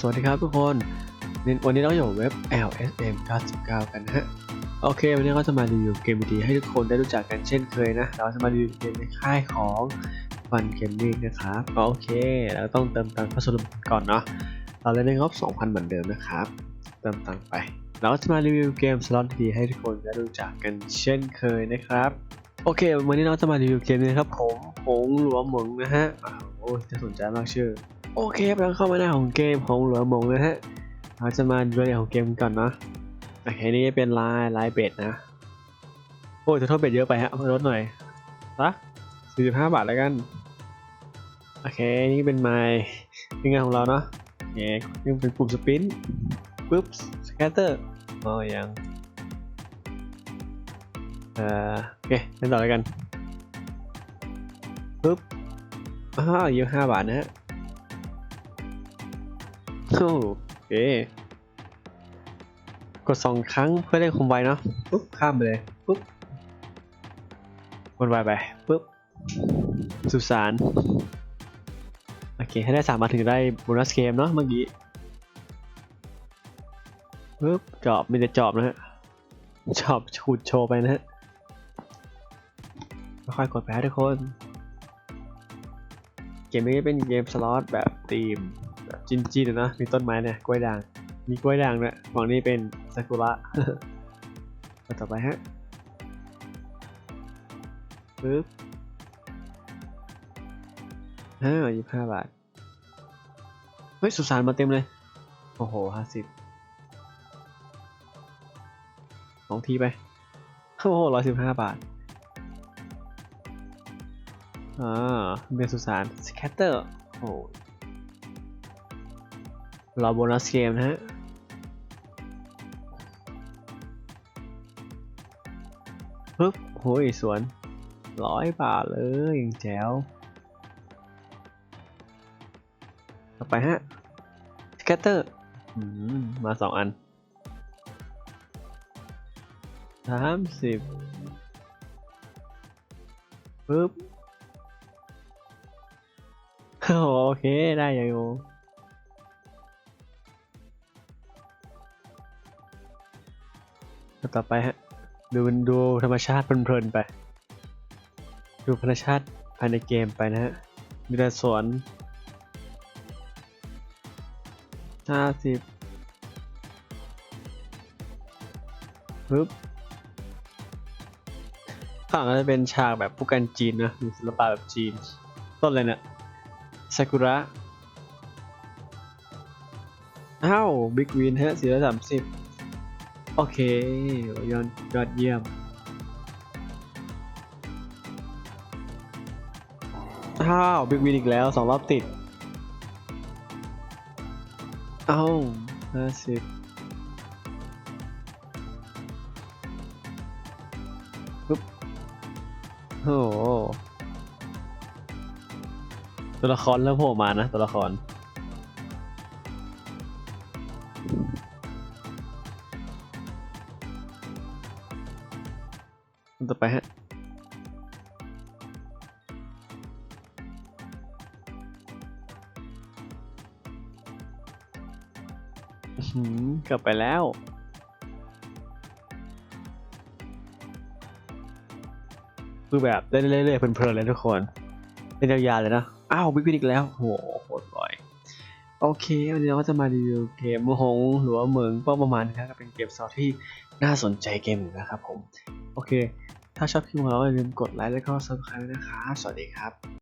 สวัสดีครับทุกคนวันนี้เราอยู่เว็บ LSM 99 กันนะฮะโอเค วันนี้เราจะมารีวิวเกมดีให้ทุกคนได้รู้จักกันเช่นเคยนะ เราจะมารีวิวเกมในค่ายของฟันเกมมิ่งนะครับโอเค เราต้องเติมตังค์เข้าสรุก่อนเนาะเราเล่นในงบ 2,000 เหมือนเดิมนะครับ เติมตังค์ไป เราจะมารีวิวเกมสล็อตดีให้ทุกคนได้รู้จักกันเช่นเคยนะครับโอเค วันนี้เราจะมารีวิวเกมนี้ครับผมหงหลวงหมงนะฮะโอ้ยจะสนใจมากชื่อ โอเคครับเราเข้ามาหน้าของเกมของหลวงมงนะฮะ เราจะมาดูรายละเอียดของเกมก่อนเนาะโอเคนี่เป็นลายลายเบ็ดนะ โอ้ยจะโทษเบ็ดเยอะไปฮะเอามลดหน่อยสักสี่สิบห้าบาทแล้วกัน โอเคนี่เป็นไม้เป็นงานของเราเนาะโอเคนี่เป็นปุ่มสปินปุ๊บสแกตเตอร์อ๋อยังเอ่อโอเคเล่นต่อแล้วกันปุ๊บอ้าวยี่ห้าบาทนะฮะ โอเคกดสองครั้งเพื่อได้คุมไวเนาะปุ๊บข้ามไปเลยปุ๊บวนไวไปปุ๊บสุสานโอเคให้ได้สามมาถึงได้โบนัสเกมเนาะเมื่อกี้ปุ๊บจอบมีแต่จอบนะฮะจอบชูดโชว์ไปนะฮะค่อยๆกดไปฮะทุกคน เกมนี้เป็นเกมสล็อตแบบทีมแบบ จินจีนนะ มีต้นไม้เนี่ย กล้วยด่าง มีกล้วยด่างด้วยฝั่งนี้เป็นซากุระมาต่อไปฮะปึ๊บห้ายี่ห้าบาท เฮ้ย สุสานมาเต็มเลย โอ้โหห้าสิบสองทีไป โอ้โหร้อยสิบห้าบาท อ่าเป็นสุสานสแคตเตอร์ โอ้ รอโบนัสเกมนะฮะปึ๊บโหยสวนร้อยบาทเลยย่างแจ๋วต่อไปฮะสแกตเตอร์มาสองอันสามสิบปึ๊บโอเค ได้อยู่ ต่อไปฮะ ดูดูธรรมชาติเพลินๆไป ดูธรรมชาติภายในเกมไปนะฮะมีแต่สวนห้าสิบปึ๊บข้างหลังก็จะเป็นฉากแบบผู้กันจีนนะมีศิลปะแบบจีน ต้นอะไรเนี่ยซากุระ อ้าว บิ๊กวินฮะสี่ร้อยสามสิบ โอเคยอดยอดเยี่ยม อ้าวบิ๊กวินอีกแล้วสองรอบติด เอ้าห้าสิบปุ๊บโอ้โหตัวละครเริ่มโผล่มานะ ตัวละคร ต่อไปฮะเกือกลับไปแล้ว คือแบบเล่นเรื่อยๆเพลินๆเลยทุกคนเล่นยาวๆเลยนะ อ้าวบิ๊กวินอีกแล้วโหโหดบ่อยโอเค วันนี้เราก็จะมารีวิวเกมหงหรือว่าเหมืองก็ประมาณนี้นะครับเป็นเกมซอที่น่าสนใจเกมหนึ่งนะครับผม โอเค ถ้าชอบคลิปของเราอย่าลืมกดไลค์และก็ subscribe ด้วยนะครับ สวัสดีครับ